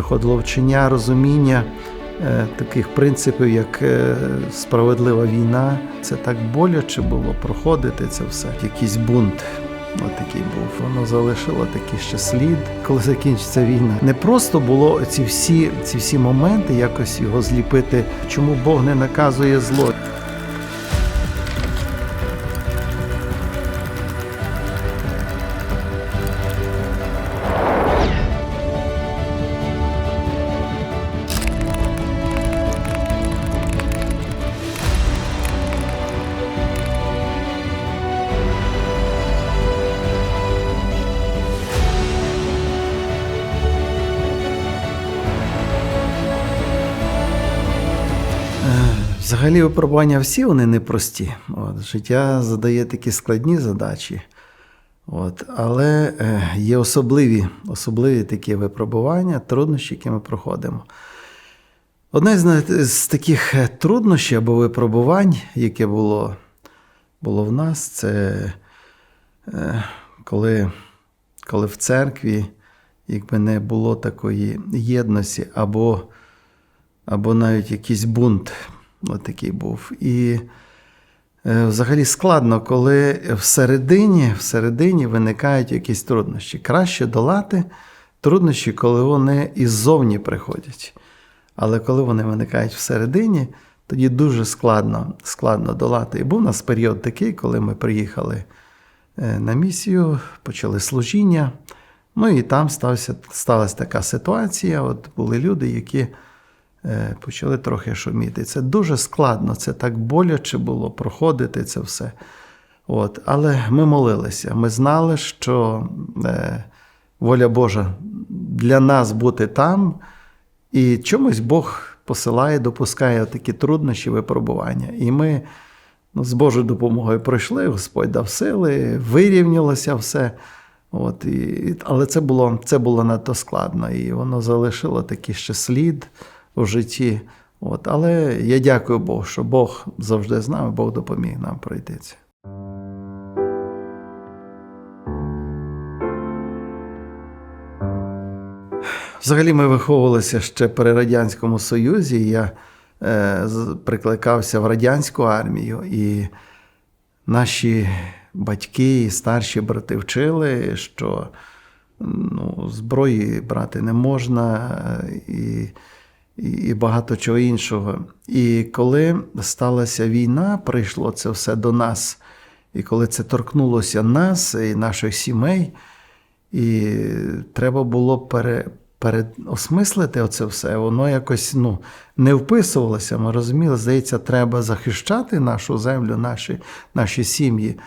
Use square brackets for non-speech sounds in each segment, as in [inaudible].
приходило вчення, розуміння е, таких принципів, як е, справедлива війна. Це так боляче було проходити це все. Якийсь бунт. От такий був. Воно залишило такий ще слід, коли закінчиться війна. Не просто було ці всі, ці всі моменти, якось його зліпити, чому Бог не наказує зло. Взагалі випробування всі вони непрості. От, життя задає такі складні задачі. От, але е, є особливі, особливі такі випробування, труднощі, які ми проходимо. Одне з, таких е, труднощів або випробувань, яке було було в нас, це е, коли, коли в церкві якби не було такої єдності, або, або навіть якийсь бунт. От такий був. І е, взагалі складно, коли всередині, всередині виникають якісь труднощі. Краще долати труднощі, коли вони іззовні приходять. Але коли вони виникають всередині, тоді дуже складно складно долати. І був у нас період такий, коли ми приїхали е, на місію, почали служіння. Ну і там стався, сталася така ситуація. От були люди, які. Е, почали трохи шуміти. Це дуже складно, це так боляче було проходити це все. От. Але ми молилися. Ми знали, що е, воля Божа для нас бути там, і чомусь Бог посилає, допускає такі труднощі, випробування. І ми ну, з Божою допомогою пройшли, Господь дав сили, вирівнялося все. От, і, Але це було це було надто складно, і воно залишило такий ще слід у житті. От. Але я дякую Богу, що Бог завжди з нами, Бог допоміг нам пройти це. Взагалі ми виховувалися ще при Радянському Союзі. Я е, прикликався в радянську армію, і наші батьки і старші брати вчили, що ну, зброї брати не можна. і і багато чого іншого. І коли сталася війна, прийшло це все до нас. І коли це торкнулося нас і наших сімей, і треба було пере, переосмислити оце все, воно якось ну, не вписувалося. Ми розуміли, здається, треба захищати нашу землю, наші наші сім'ї.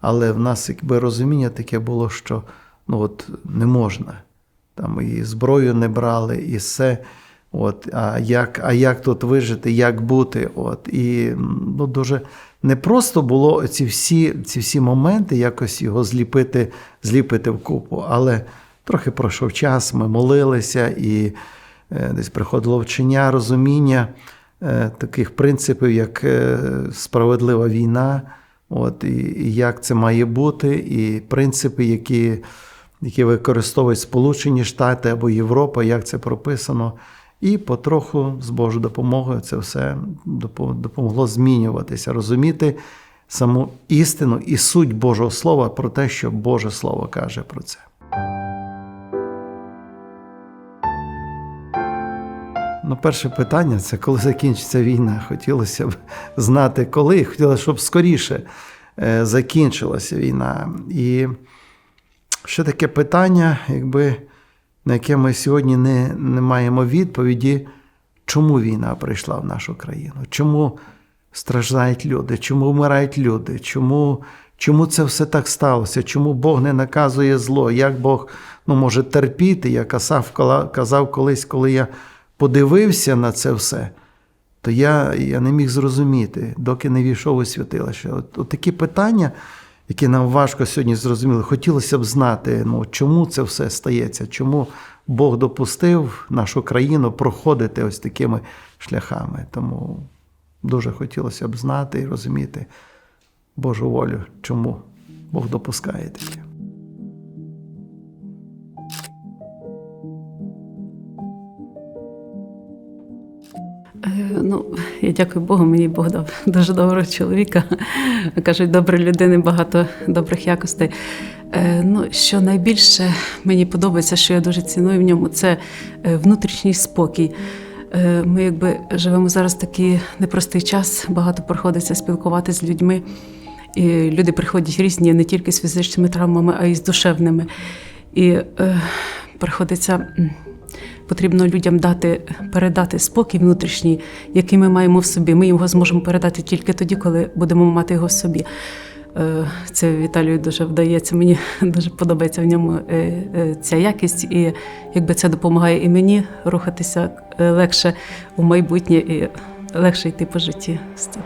Але в нас якби розуміння таке було, що ну, от, не можна. Там І зброю не брали, і все. От, А як а як тут вижити, як бути? От, І ну, дуже непросто було ці всі ці всі моменти якось його зліпити зліпити в купу. Але трохи пройшов час, ми молилися, і е, десь приходило вчення, розуміння е, таких принципів, як е, справедлива війна, от, і, і як це має бути, і принципи, які, які використовують Сполучені Штати або Європа, як це прописано. І потроху з Божою допомогою це все допомогло змінюватися, розуміти саму істину і суть Божого Слова про те, що Боже Слово каже про це. Ну, перше питання це коли закінчиться війна. Хотілося б знати, коли. Хотілося, щоб скоріше е, закінчилася війна. І ще таке питання, якби на яке ми сьогодні не, не маємо відповіді, чому війна прийшла в нашу країну, чому страждають люди, чому вмирають люди, чому чому це все так сталося, чому Бог не наказує зло, як Бог ну, може терпіти, як Асав казав колись, коли я подивився на це все. То я я не міг зрозуміти, доки не війшов у святилище. От, от такі питання, які нам важко сьогодні зрозуміли. Хотілося б знати, ну, чому це все стається, чому Бог допустив нашу країну проходити ось такими шляхами. Тому дуже хотілося б знати і розуміти Божу волю, чому Бог допускає таке. Ну, я дякую Богу, мені Бог дав дуже доброго чоловіка. Кажуть, доброї людини, багато добрих якостей. Е, Ну, що найбільше мені подобається, що я дуже ціную в ньому, це е, внутрішній спокій. Е, Ми якби живемо зараз такий непростий час, багато приходиться спілкуватися з людьми. І люди приходять різні не тільки з фізичними травмами, а й з душевними. І е, приходиться потрібно людям дати, передати спокій внутрішній, який ми маємо в собі. Ми його зможемо передати тільки тоді, коли будемо мати його в собі. Е, Це Віталію дуже вдається. Мені [laughs] дуже подобається в ньому е, е, ця якість, і якби це допомагає і мені рухатися легше у майбутнє і легше йти по житті з цим.